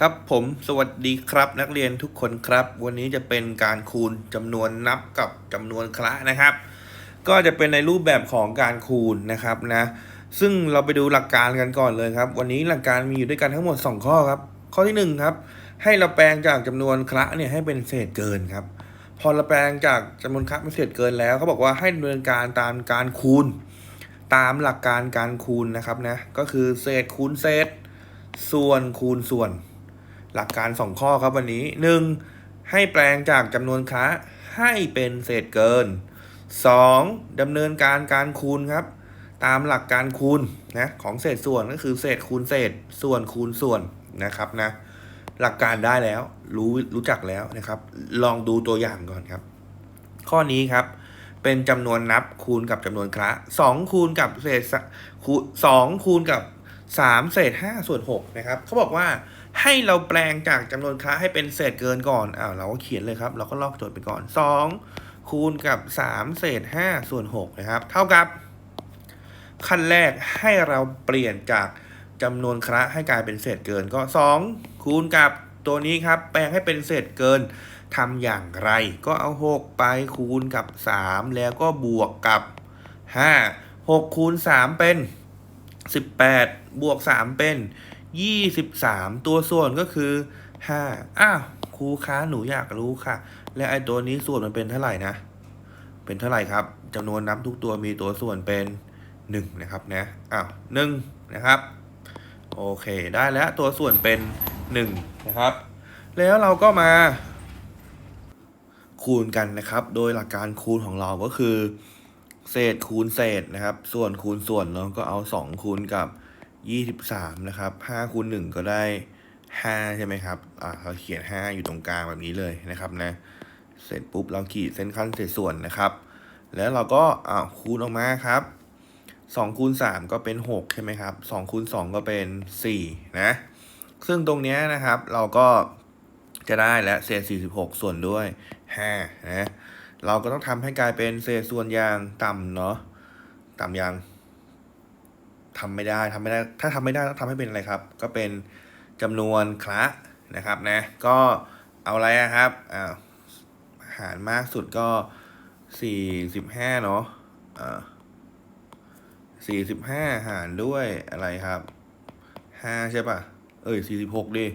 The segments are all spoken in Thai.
ครับผมสวัสดีครับนักเรียนทุกคนครับ วันนี้จะเป็นการคูณจำนวนนับกับจำนวนคละนะครับ ก็จะเป็นในรูปแบบของการคูณนะครับนะ ซึ่งเราไปดูหลักการกันก่อนเลยครับ วันนี้หลักการมีอยู่ด้วยกันทั้งหมด 2 ข้อครับ ข้อที่1ครับให้เราแปลงจากจำนวนคละเนี่ยให้เป็นเศษเกินครับ พอเราแปลงจากจำนวนคละเป็นเศษเกินแล้วเขาบอกว่าให้ดำเนินการตามการคูณ ตามหลักการการคูณนะครับนะก็คือเศษคูณเศษ ส่วนคูณส่วน หลักการ 2 ข้อครับวันนี้ 1. ให้แปลงจากจำนวนคละให้เป็นเศษเกิน 2. ดำเนินการการคูณครับ ตามหลักการคูณนะของเศษส่วนก็คือเศษคูณเศษส่วนคูณส่วนนะครับนะหลักการได้แล้วรู้รู้จักแล้วนะครับ ลองดูตัวอย่างก่อนครับ ข้อนี้ครับ เป็นจำนวนนับคูณกับจำนวนคละ2คูณกับเศษสคูณคูณกับ3เศษ5ส่วน6นะครับเขาบอกว่า ให้เราแปลงจากจำนวนคละให้เป็นเศษเกินก่อนอ้าวเราก็เขียนเลยครับ เราก็ลอกโจทย์ไปก่อน 2 คูณกับ 3 เศษ 5 ส่วน 6 นะครับ เท่ากับ ขั้นแรกให้เราเปลี่ยนจากจำนวนคละให้กลายเป็นเศษเกินก็ 2 คูณกับตัวนี้ครับ แปลงให้เป็นเศษเกินทำอย่างไร ก็เอา 6 ไปคูณกับ 3 แล้วก็บวกกับ 5 6 คูณ 3 เป็น 18 บวก 3 เป็น 23ตัวส่วนก็คือ5อ้าวครูคะหนูอยากรู้ค่ะ แล้วไอตัวนี้ส่วนมันเป็นเท่าไหร่นะ เป็นเท่าไหร่ครับจำนวนนับทุกตัวมีตัวส่วนเป็น1นะครับนะอ้าวหนึ่งนะครับ โอเคได้แล้วตัวส่วนเป็น1นะครับ แล้วเราก็มา คูณกันนะครับ โดยหลักการคูณของเราก็คือ เศษคูณเศษนะครับ ส่วนคูณส่วนเราก็เอา2คูณกับ 23 นะครับ5คูณ1ก็ได้ 5 ใช่ไหมครับอ่าเราเขียน 5 อยู่ตรงกลางแบบนี้เลยนะครับนะ เสร็จปุ๊บเราขีดเส้นขั้นเศษส่วนนะครับ แล้วเราก็อ่าคูณออกมาครับ2คูณ3ก็เป็น 6 ใช่ไหมครับ2คูณ2ก็เป็น 4 นะ ซึ่งตรงเนี้ยนะครับเราก็จะได้แล้วเศษ 46 ส่วนด้วย 5 นะ เราก็ต้องทำให้กลายเป็นเศษส่วนอย่างต่ำเนาะต่ำยัง ทำไม่ได้ทำไม่ได้ ถ้าทำไม่ได้ต้องทำให้เป็นอะไรครับ ก็เป็นจำนวนคละนะครับนะ ก็เอาอะไรครับอ่าหารมากสุดก็สี่สิบห้าเนาะอ่าสี่สิบห้าหารด้วยอะไรครับห้าใช่ปะเอ้ยสี่สิบหกดิ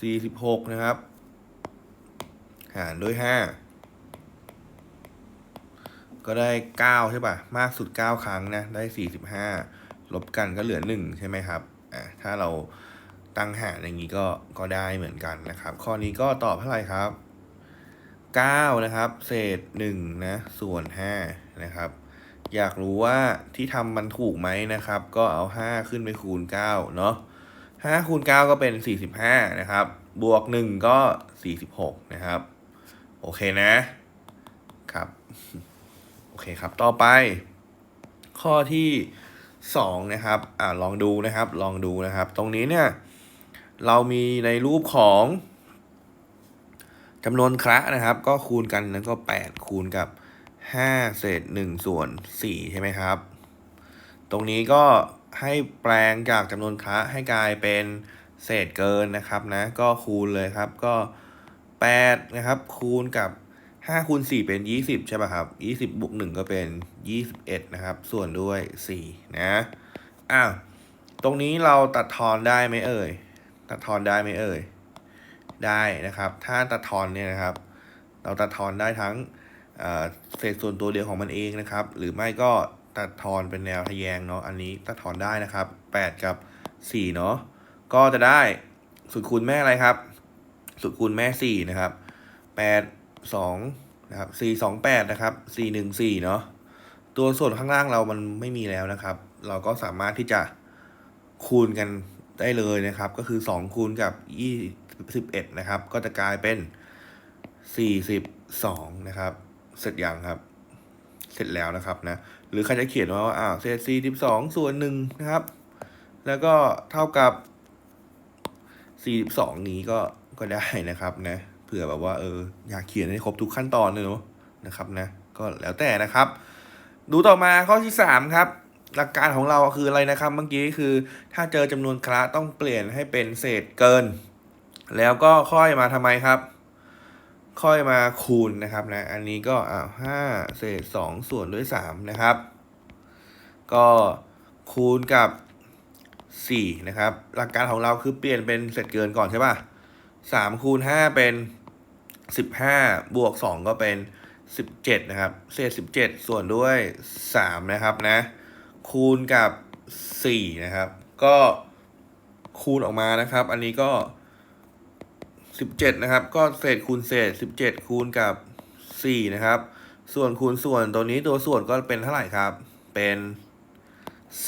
สี่สิบหกนะครับ หารด้วยห้าก็ได้เก้าใช่ป่ะ มากสุดเก้าครั้งนะ ได้สี่สิบห้า ลบกันก็เหลือหนึ่งใช่ไหมครับอ่าถ้าเราตั้งหารอย่างนี้ก็ก็ได้เหมือนกันนะครับ ข้อนี้ก็ตอบเท่าไหร่ครับเก้านะครับ เศษหนึ่งนะส่วนห้านะครับอยากรู้ว่าที่ทำมันถูกไหมนะครับ ก็เอาห้าขึ้นไปคูณเก้าเนาะห้าคูณเก้าก็เป็นสี่สิบห้านะครับ บวกหนึ่งก็สี่สิบหกนะครับ โอเคนะครับ โอเคครับ ต่อไป ข้อที่ สองนะครับอ่าลองดูนะครับ ลองดูนะครับ ตรงนี้เนี่ย เรามีในรูปของจำนวนคละนะครับ ก็คูณกันแล้วก็แปดคูณกับห้าเศษหนึ่งส่วนสี่ใช่ไหมครับ ตรงนี้ก็ให้แปลงจากจำนวนคละให้กลายเป็นเศษเกินนะครับนะ ก็คูณเลยครับ ก็แปดนะครับ คูณกับ ห้าคูณสี่เป็นยี่สิบใช่ป่ะครับยี่สิบบวกหนึ่งก็เป็นยี่สิบเอ็ดนะครับ ส่วนด้วยสี่นะ อ้าว ตรงนี้เราตัดทอนได้ไหมเอ่ย ตัดทอนได้ไหมเอ่ย ได้นะครับ ถ้าตัดทอนเนี่ยนะครับ เราตัดทอนได้ทั้งเอ่อเศษส่วนตัวเดียวของมันเองนะครับ หรือไม่ก็ตัดทอนเป็นแนวทะแยงเนาะ อันนี้ตัดทอนได้นะครับแปดกับสี่เนาะ ก็จะได้สุดคูณแม่อะไรครับ สุดคูณแม่สี่นะครับแปด สองนะครับสี่สองแปดนะครับสี่หนึ่งสี่เนาะตัวส่วนข้างล่างเรามันไม่มีแล้วนะครับ เราก็สามารถที่จะคูณกันได้เลยนะครับ ก็คือสองคูณกับยี่สิบเอ็ดนะครับ ก็จะกลายเป็นสี่สิบสองนะครับ เสร็จยังครับ เสร็จแล้วนะครับนะ หรือใครจะเขียนว่าอ่าเศษสี่สิบสองส่วนหนึ่งนะครับ แล้วก็เท่ากับสี่สิบสองนี้ก็ก็ได้นะครับนะ ผื่อแบบว่าเอออยากเขียนให้ครบทุกขั้นตอนเลยเนาะนะครับนะก็แล้วแต่นะครับ ดูต่อมาข้อที่สามครับ หลักการของเราคืออะไรนะครับ เมื่อกี้คือถ้าเจอจำนวนคละต้องเปลี่ยนให้เป็นเศษเกิน แล้วก็ค่อยมาทำไมครับ ค่อยมาคูณนะครับนะอันนี้ก็อ่าห้าเศษสองส่วนด้วยสามนะครับ ก็คูณกับสี่นะครับ หลักการของเราคือเปลี่ยนเป็นเศษเกินก่อนใช่ป่ะสามคูณห้าเป็น สิบห้าบวกสองก็เป็นสิบเจ็ดนะครับ เศษสิบเจ็ดส่วนด้วยสามนะครับนะ คูณกับสี่นะครับ ก็คูณออกมานะครับ อันนี้ก็สิบเจ็ดนะครับ ก็เศษคูณเศษสิบเจ็ดคูณกับสี่นะครับ ส่วนคูณส่วนตัวนี้ตัวส่วนก็เป็นเท่าไหร่ครับ เป็น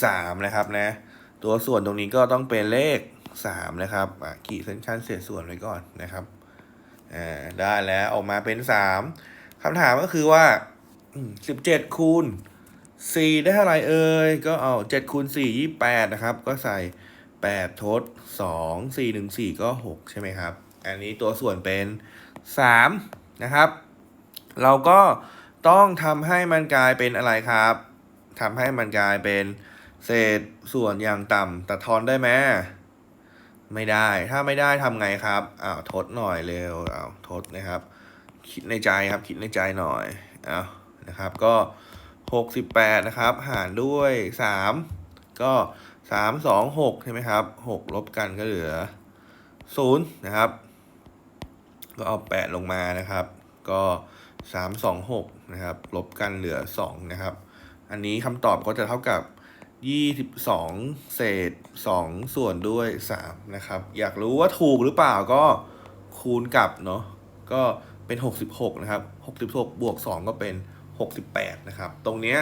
สามนะครับนะ ตัวส่วนตรงนี้ก็ต้องเป็นเลขสามนะครับอะขีดเส้นขั้นเศษส่วนไว้ก่อนนะครับ อ่าได้แล้วออกมาเป็นสามคำถามก็คือว่าสิบเจ็ดคูณสี่ได้เท่าไรเอ่ยก็เอาเจ็ดคูณสี่ยี่แปดนะครับ ก็ใส่แปดทดสองสี่หนึ่งสี่ก็หกใช่ไหมครับ อันนี้ตัวส่วนเป็นสามนะครับ เราก็ต้องทำให้มันกลายเป็นอะไรครับทำให้มันกลายเป็นเศษส่วนอย่างต่ำตัดทอนได้ไหม ไม่ได้ ถ้าไม่ได้ทำไงครับอ้าวทดหน่อยเร็วอ้าวทดนะครับ คิดในใจครับ คิดในใจหน่อยอ้าวนะครับ ก็หกสิบแปดนะครับ หารด้วยสามก็สามสองหกใช่ไหมครับหกลบกันก็เหลือศูนย์นะครับ ก็เอาแปดลงมานะครับ ก็สามสองหกนะครับ ลบกันเหลือสองนะครับ อันนี้คำตอบก็จะเท่ากับ 22เศษ2ส่วนด้วย3นะครับ อยากรู้ว่าถูกหรือเปล่าก็คูณกับเนาะก็เป็น66นะครับ66บหกบวก2ก็เป็น68นะครับ ตรงเนี้ย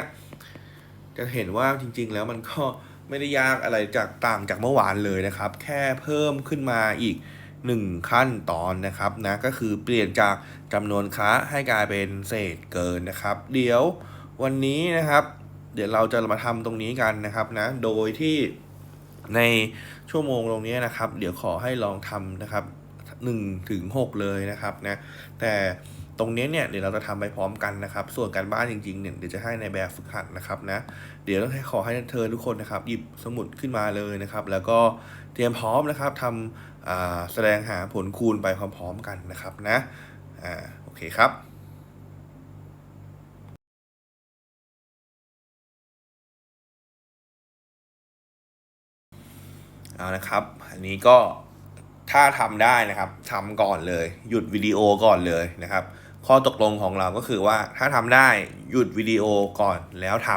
จะเห็นว่าจริง ๆ แล้วมันก็ไม่ได้ยากอะไรจากต่างจากเมื่อวานเลยนะครับ แค่เพิ่มขึ้นมาอีก1ขั้นตอนนะครับนะก็คือเปลี่ยนจากจำนวนค้าให้กลายเป็นเศษเกินนะครับ เดี๋ยววันนี้นะครับ เดี๋ยวเราจะมาทำตรงนี้กันนะครับนะ โดยที่ในชั่วโมงตรงนี้นะครับ เดี๋ยวขอให้ลองทำนะครับ1ถึง6เลยนะครับนะ แต่ตรงนี้เนี่ยเดี๋ยวเราจะทำไปพร้อมกันนะครับ ส่วนการบ้านจริงๆเนี่ยเดี๋ยวจะให้ในแบบฝึกหัดนะครับนะ เดี๋ยวต้องให้ขอให้เธอทุกคนนะครับ หยิบสมุดขึ้นมาเลยนะครับ แล้วก็เตรียมพร้อมนะครับทำอ่าแสดงหาผลคูณไปพร้อมๆกันนะครับนะอ่าโอเคครับ เอานะครับ อันนี้ก็ถ้าทำได้นะครับทำก่อนเลย หยุดวิดีโอก่อนเลยนะครับ ข้อตกลงของเราก็คือว่าถ้าทำได้หยุดวิดีโอก่อนแล้วท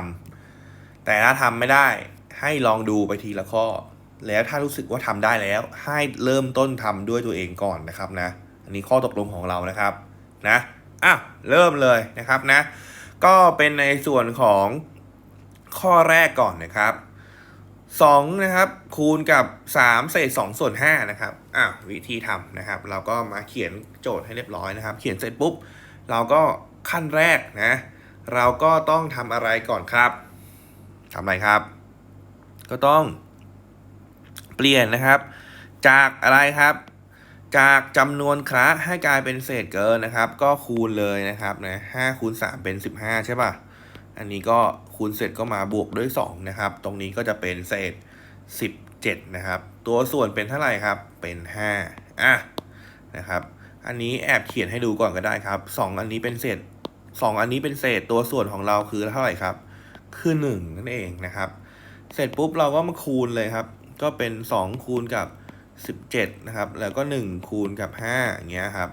ำแต่ถ้าทำไม่ได้ให้ลองดูไปทีละข้อ แล้วถ้ารู้สึกว่าทำได้แล้ว ให้เริ่มต้นทำด้วยตัวเองก่อนนะครับนะ อันนี้ข้อตกลงของเรานะครับนะอะเริ่มเลยนะครับนะ ก็เป็นในส่วนของข้อแรกก่อนนะครับ สองนะครับคูณกับสามเศษสองส่วนห้านะครับอะวิธีทำนะครับ เราก็มาเขียนโจทย์ให้เรียบร้อยนะครับ เขียนเสร็จปุ๊บ เราก็ขั้นแรกนะ เราก็ต้องทำอะไรก่อนครับทำอะไรครับ ก็ต้องเปลี่ยนนะครับ จากอะไรครับ จากจำนวนคละให้กลายเป็นเศษเกินนะครับ ก็คูณเลยนะครับนะห้าคูณสามเป็นสิบห้าใช่ป่ะ อันนี้ก็ คูณเสร็จก็มาบวกด้วย 2 นะครับ ตรงนี้ก็จะเป็นเศษ 17 นะครับ ตัวส่วนเป็นเท่าไหร่ครับ เป็น 5 อะ นะครับ อันนี้แอบเขียนให้ดูก่อนก็ได้ครับ 2 อันนี้เป็นเศษ 2 อันนี้เป็นเศษตัวส่วนของเราคือเท่าไหร่ครับ คือ 1 นั่นเองนะครับ เสร็จปุ๊บเราก็มาคูณเลยครับ ก็เป็น 2 คูณกับ 17 นะครับ แล้วก็ 1 คูณกับ5อย่างเงี้ยครับ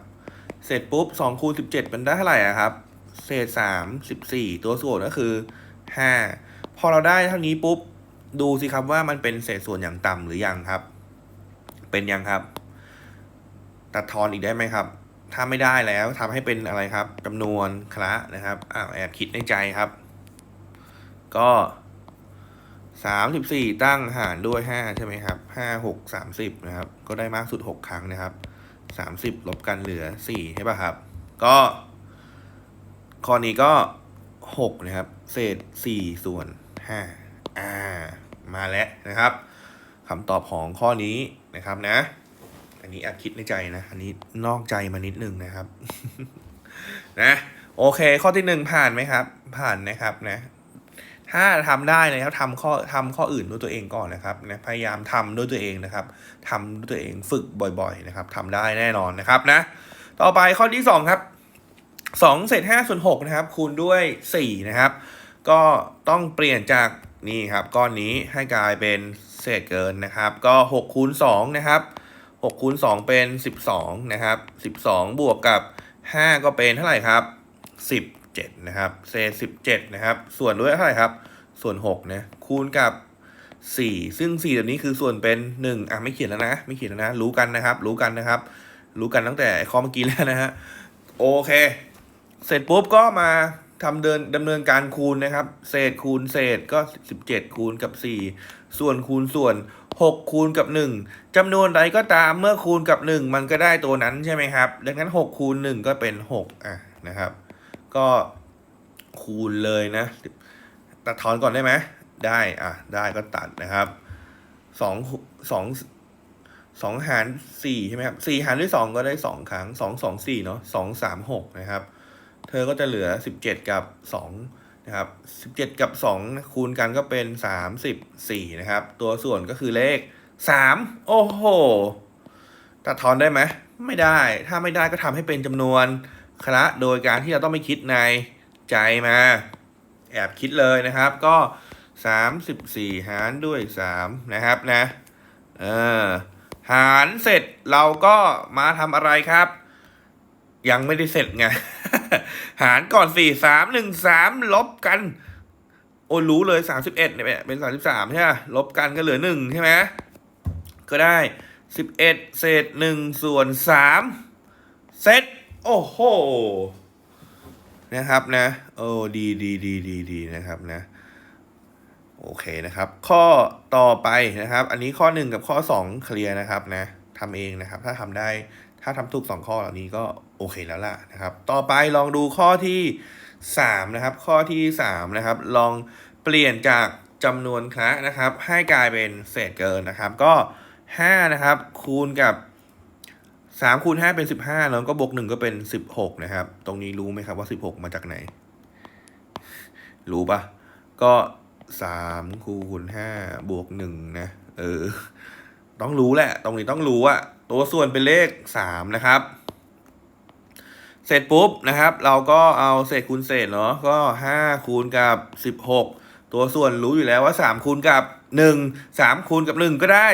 เสร็จปุ๊บ2คูณ17 เป็นได้เท่าไหร่อะครับเศษสามสิบสี่ตัวส่วนก็คือ ห้าพอเราได้เท่านี้ปุ๊บ ดูสิครับว่ามันเป็นเศษส่วนอย่างต่ำหรือยังครับ เป็นยังครับ ตัดทอนอีกได้ไหมครับ ถ้าไม่ได้แล้วทำให้เป็นอะไรครับจำนวนคละนะครับอ้าวแอบคิดในใจครับ ก็สามสิบสี่ตั้งหารด้วยห้าใช่ไหมครับห้าหกสามสิบนะครับ ก็ได้มากสุดหกครั้งนะครับสามสิบลบกันเหลือสี่ใช่ป่ะครับ ก็ ข้อนี้ก็หกนะครับ เศษสี่ส่วนห้าอ่า มาแล้วนะครับคำตอบของข้อนี้นะครับนะ อันนี้แอบคิดในใจนะ อันนี้นอกใจมานิดนึงนะครับ นะ โอเค ข้อที่หนึ่งผ่านไหมครับ ผ่านนะครับนะ ถ้าทำได้นะครับทำข้อทำข้ออื่นด้วยตัวเองก่อนนะครับนะพยายามทำด้วยตัวเองนะครับทำด้วยตัวเองฝึกบ่อย ๆ นะครับทำได้แน่นอนนะครับนะ ต่อไปข้อที่สองครับสองเศษห้าส่วนหกนะครับ คูณด้วยสี่นะครับ ก็ต้องเปลี่ยนจากนี่ครับก้อนนี้ให้กลายเป็นเศษเกินนะครับ ก็หกคูณสองนะครับหกคูณสองเป็นสิบสองนะครับสิบสองบวกกับห้าก็เป็นเท่าไหร่ครับสิบเจ็ดนะครับเศษสิบเจ็ดนะครับ ส่วนด้วยเท่าไหร่ครับ ส่วนหกนะคูณกับสี่ซึ่งสี่แบบนี้คือส่วนเป็นหนึ่งอะไม่เขียนแล้วนะ ไม่เขียนแล้วนะ รู้กันนะครับ รู้กันนะครับ รู้กันตั้งแต่ข้อเมื่อกี้แล้วนะฮะโอเค เสร็จปุ๊บก็มา ทำเดินดำเนินการคูณนะครับ เศษคูณเศษก็ 17 คูณกับ 4 ส่วนคูณส่วน 6 คูณกับ 1จำนวนใดก็ตามเมื่อคูณกับ 1 มันก็ได้ตัวนั้นใช่ไหมครับ ดังนั้น 6 คูณ 1 ก็เป็น 6 อะนะครับ ก็คูณเลยนะ ตัดทอนก่อนได้ไหมได้อะได้ก็ตัดนะครับสองสองสองหารสี่ใช่ไหมครับสี่หารด้วยสองก็ได้สองครั้งสองสองสี่เนาะสองสามหกนะครับ เธอก็จะเหลือสิบเจ็ดกับสองนะครับสิบเจ็ดกับสองคูณกันก็เป็นสามสิบสี่นะครับ ตัวส่วนก็คือเลขสามโอ้โห ตัดทอนได้ไหม ไม่ได้ ถ้าไม่ได้ก็ทำให้เป็นจำนวนคละโดยการที่เราต้องไปคิดในใจมา แอบคิดเลยนะครับก็สามสิบสี่หารด้วยสามนะครับนะ เออ หารเสร็จเราก็มาทำอะไรครับ ยังไม่ได้เสร็จไง หารก่อนสี่สามหนึ่งสามลบกัน โอ้รู้เลยสามสิบเอ็ดเนี่ยเป็นสามสิบสามใช่ไหมลบกันก็เหลือหนึ่งใช่ไหมก็ได้สิบเอ็ดเศษหนึ่งส่วนสามเซตโอ้โหนะครับนะโอ้ดีดีดีดีดีนะครับนะโอเคนะครับ ข้อต่อไปนะครับ อันนี้ข้อหนึ่งกับข้อสองเคลียร์นะครับนะทำเองนะครับ ถ้าทำได้ ถ้าทำถูกสองข้อเหล่านี้ก็โอเคแล้วล่ะนะครับ ต่อไปลองดูข้อที่สามนะครับ ข้อที่สามนะครับ ลองเปลี่ยนจากจำนวนคละนะครับ ให้กลายเป็นเศษเกินนะครับ ก็ห้านะครับ คูณกับสามคูณห้าเป็นสิบห้าแล้วก็บวกหนึ่งก็เป็นสิบหกนะครับ ตรงนี้รู้ไหมครับว่าสิบหกมาจากไหน รู้ปะก็สามคูณห้าบวกหนึ่งนะ เออ ต้องรู้แหละ ตรงนี้ต้องรู้อะตัวส่วนเป็นเลขสามนะครับ เสร็จปุ๊บนะครับ เราก็เอาเศษคูณเศษเนาะก็ห้าคูณกับสิบหกตัวส่วนรู้อยู่แล้วว่าสามคูณกับหนึ่งสามคูณกับหนึ่งก็ได้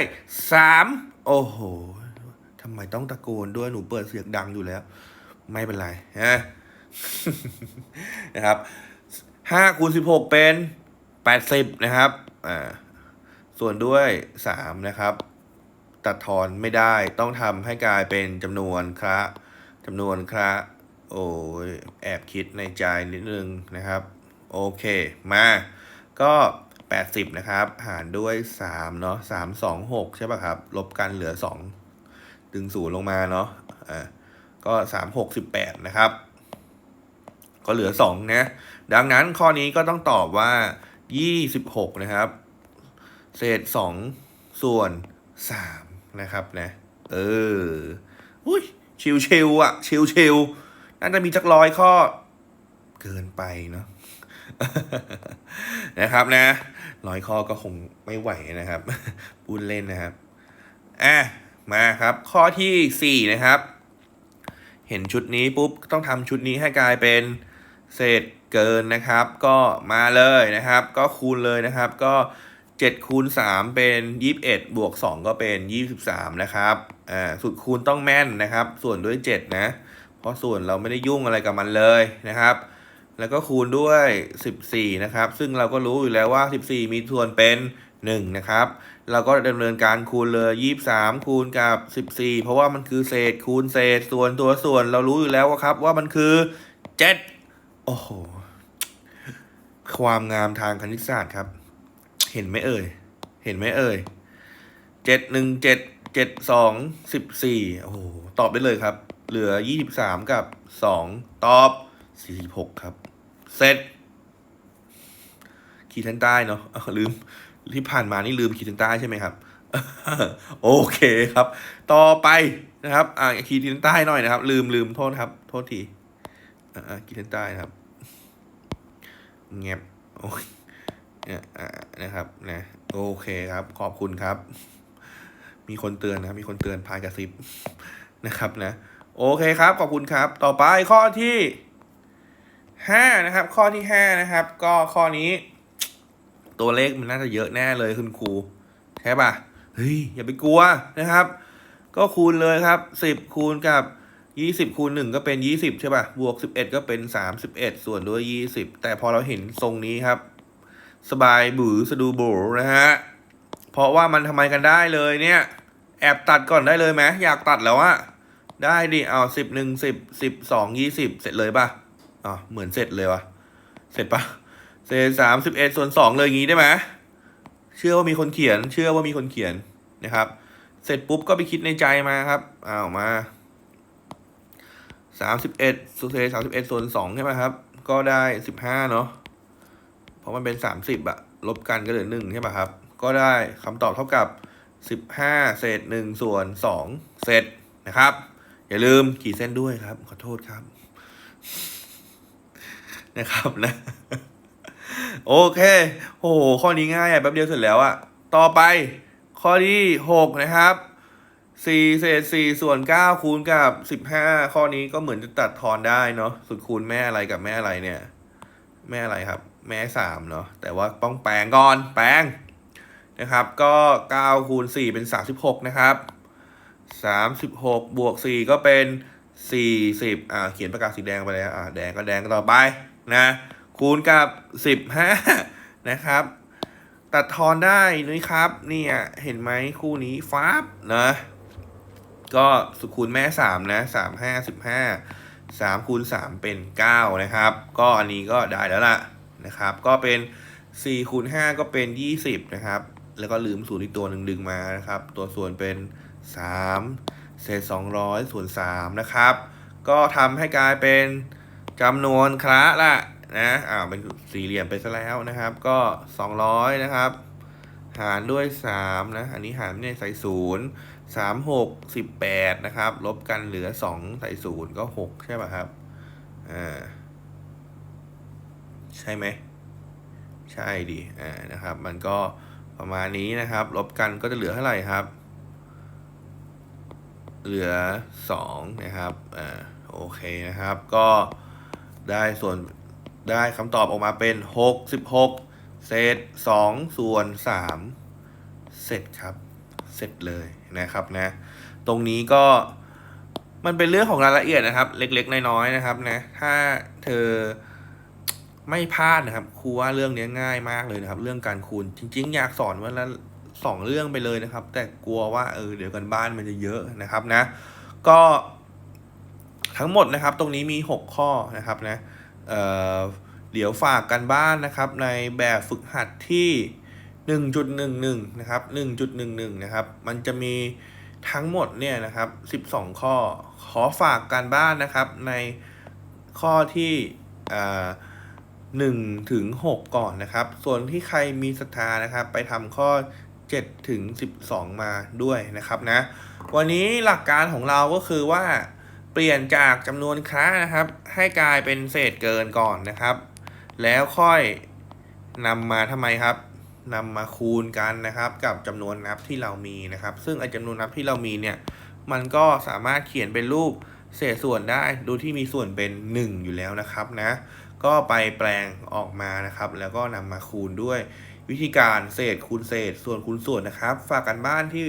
สามโอ้โหทำไมต้องตะโกนด้วยหนูเปิดเสียงดังอยู่แล้ว ไม่เป็นไรฮะนะครับห้าคูณสิบหกเป็นแปดสิบนะครับ อ่า ส่วนด้วยสามนะครับ ตัดทอนไม่ได้ ต้องทำให้กลายเป็นจำนวนคระจำนวนคระโอ้ยแอบคิดในใจนิดนึงนะครับ โอเค มาก็ 80 นะครับ หารด้วย 3 เนาะ3 2 6 ใช่ป่ะครับ ลบกันเหลือ 2 ดึงศูนย์ลงมาเนาะอ่าก็ 3 6 18 นะครับ ก็เหลือ 2 นะ ดังนั้นข้อนี้ก็ต้องตอบว่า 26 นะครับ เศษ 2 ส่วน 3 นะครับนะเอออุ้ยชิวชิวอะชิวชิวน่าจะมีจักร้อยข้อ เกินไปเนาะนะครับนะร้อยข้อก็คงไม่ไหวนะครับพูดเล่นนะครับอะมาครับ ข้อที่สี่นะครับ เห็นชุดนี้ปุ๊บต้องทำชุดนี้ให้กลายเป็นเศษเกินนะครับ ก็มาเลยนะครับ ก็คูณเลยนะครับ ก็ 7คูณ3เป็น 21 บวก 2 ก็เป็น 23 นะครับอ่าสุดคูณต้องแม่นนะครับ ส่วนด้วย 7 นะ เพราะส่วนเราไม่ได้ยุ่งอะไรกับมันเลยนะครับ แล้วก็คูณด้วย 14 นะครับ ซึ่งเราก็รู้อยู่แล้วว่า 14 มีส่วนเป็น 1 นะครับ เราก็ดำเนินการคูณเลย 23 คูณกับ 14 เพราะว่ามันคือเศษคูณเศษส่วนตัวส่วนเรารู้อยู่แล้วว่าครับว่ามันคือ 7 โอ้โห ความงามทางคณิตศาสตร์ครับ เห็นไหมเอ่ย เห็นไหมเอ่ยเจ็ดหนึ่งเจ็ดเจ็ดสองสิบสี่โอ้โห ตอบได้เลยครับ เหลือยี่สิบสามกับสองตอบสี่สิบหกครับ เสร็จ ขีดเส้นใต้เนาะลืมที่ผ่านมานี่ลืมขีดเส้นใต้ใช่ไหมครับ โอเคครับ ต่อไปนะครับ อ่าขีดเส้นใต้หน่อยนะครับ ลืมลืมโทษครับ โทษที อ่าขีดเส้นใต้ครับแงบโอ้ย เนี่ยอ่านะครับนะโอเคครับ ขอบคุณครับ มีคนเตือนนะ มีคนเตือนพายกระซิบนะครับนะ โอเคครับ ขอบคุณครับ ต่อไปข้อที่ห้านะครับ ข้อที่ห้านะครับ ก็ข้อนี้ ตัวเลขมันน่าจะเยอะแน่เลยคุณครูใช่ป่ะเฮ้ยอย่าไปกลัวนะครับ ก็คูณเลยครับสิบคูณกับยี่สิบคูณหนึ่งก็เป็นยี่สิบใช่ป่ะบวกสิบเอ็ดก็เป็นสามสิบเอ็ดส่วนด้วยยี่สิบแต่พอเราเห็นทรงนี้ครับ สบายบือสะดูโบนะฮะ เพราะว่ามันทำไมกันได้เลยเนี่ย แอบตัดก่อนได้เลยไหมอยากตัดแล้วอะได้ดิเอาสิบหนึ่งสิบสิบสองยี่สิบเสร็จเลยป่ะอ๋อเหมือนเสร็จเลยวะเสร็จปะเศษสามสิบเอ็ดส่วนสองเลยอย่างงี้ได้ไหมเชื่อว่ามีคนเขียน เชื่อว่ามีคนเขียนนะครับ เสร็จปุ๊บก็ไปคิดในใจมาครับอ้าวมาสามสิบเอ็ดสุเศษสามสิบเอ็ดส่วนสองใช่ไหมครับ ก็ได้สิบห้าเนาะ ราะมันเป็นสามสิบอะลบกันก็เหลือหนึ่งใช่ป่ะครับ ก็ได้คำตอบเท่ากับสิบห้าเศษหนึ่งส่วนสองเศษนะครับ อย่าลืมขีดเส้นด้วยครับ ขอโทษครับ นะครับนะ โอเค โอ้โห ข้อนี้ง่ายอะแป๊บเดียวเสร็จแล้วอะต่อไป ข้อที่หกนะครับสี่เศษสี่ส่วนเก้าคูณกับสิบห้าข้อนี้ก็เหมือนจะตัดทอนได้เนาะสุดคูณแม่อะไรกับแม่อะไรเนี่ย แม่อะไรครับ แม่สามเนาะแต่ว่าต้องแปลงก่อนแปลงนะครับ ก็เก้าคูณสี่เป็นสามสิบหกนะครับสามสิบหกบวกสี่ก็เป็นสี่สิบอ่าเขียนประกาศสีแดงไปแล้วอ่าแดงก็แดงต่อไปนะ คูณกับสิบห้านะครับ ตัดทอนได้นะครับเนี่ยเห็นไหมคู่นี้ฟ้าบนะก็สุคูณแม่สามนะสามห้าสิบห้าสามคูณสามเป็นเก้านะครับ ก็อันนี้ก็ได้แล้วล่ะ นะครับ ก็เป็นสี่คูณห้าก็เป็นยี่สิบนะครับ แล้วก็ลืมศูนย์อีกตัวหนึ่งดึงมานะครับ ตัวส่วนเป็นสามเศษสองร้อยส่วนสามนะครับ ก็ทำให้กลายเป็นจำนวนคละละนะอ่าเป็นสี่เหลี่ยมไปซะแล้วนะครับ ก็สองร้อยนะครับ หารด้วยสามนะ อันนี้หารไม่ได้ใส่ศูนย์สามหกสิบแปดนะครับ ลบกันเหลือสองใส่ศูนย์ก็หกใช่ป่ะครับอ่า ใช่ไหม ใช่ดิอ่านะครับ มันก็ประมาณนี้นะครับ ลบกันก็จะเหลือเท่าไหร่ครับ เหลือสองนะครับอ่าโอเคนะครับ ก็ได้ส่วนได้คำตอบออกมาเป็นหกสิบหกเศษสองส่วนสามเสร็จครับ เสร็จเลยนะครับนะ ตรงนี้ก็มันเป็นเรื่องของรายละเอียดนะครับ เล็กๆ น้อยๆนะครับนะ ถ้าเธอ ไม่พลาดนะครับครูว่าเรื่องนี้ง่ายมากเลยนะครับ เรื่องการคูณ จริง ๆ อยากสอนวันละสองเรื่องไปเลยนะครับ แต่กลัวว่าเออเดี๋ยวกันบ้านมันจะเยอะนะครับนะ ก็ทั้งหมดนะครับ ตรงนี้มีหกข้อนะครับนะเออเดี๋ยวฝากกันบ้านนะครับ ในแบบฝึกหัดที่ 1.11 นะครับ 1.11 นะครับ มันจะมีทั้งหมดเนี่ยนะครับ 12 ข้อ ขอฝากการบ้านนะครับในข้อที่อ่า 1ถึง6ก่อนนะครับ ส่วนที่ใครมีศรัทธานะครับ ไปทำข้อ7ถึง12 มาด้วยนะครับนะ วันนี้หลักการของเราก็คือว่า เปลี่ยนจากจำนวนค้านะครับ ให้กลายเป็นเศษเกินก่อนนะครับ แล้วค่อยนำมาทำไมครับนำมาคูณกันนะครับ กับจำนวนนับที่เรามีนะครับ ซึ่งไอ้จำนวนนับที่เรามีเนี่ยมันก็สามารถเขียนเป็นรูปเศษส่วนได้ โดยที่มีส่วนเป็น 1 อยู่แล้วนะครับนะ ก็ไปแปลงออกมานะครับ แล้วก็นำมาคูณด้วยวิธีการเศษคูณเศษ ส่วนคูณส่วนนะครับ ฝากกันบ้านที่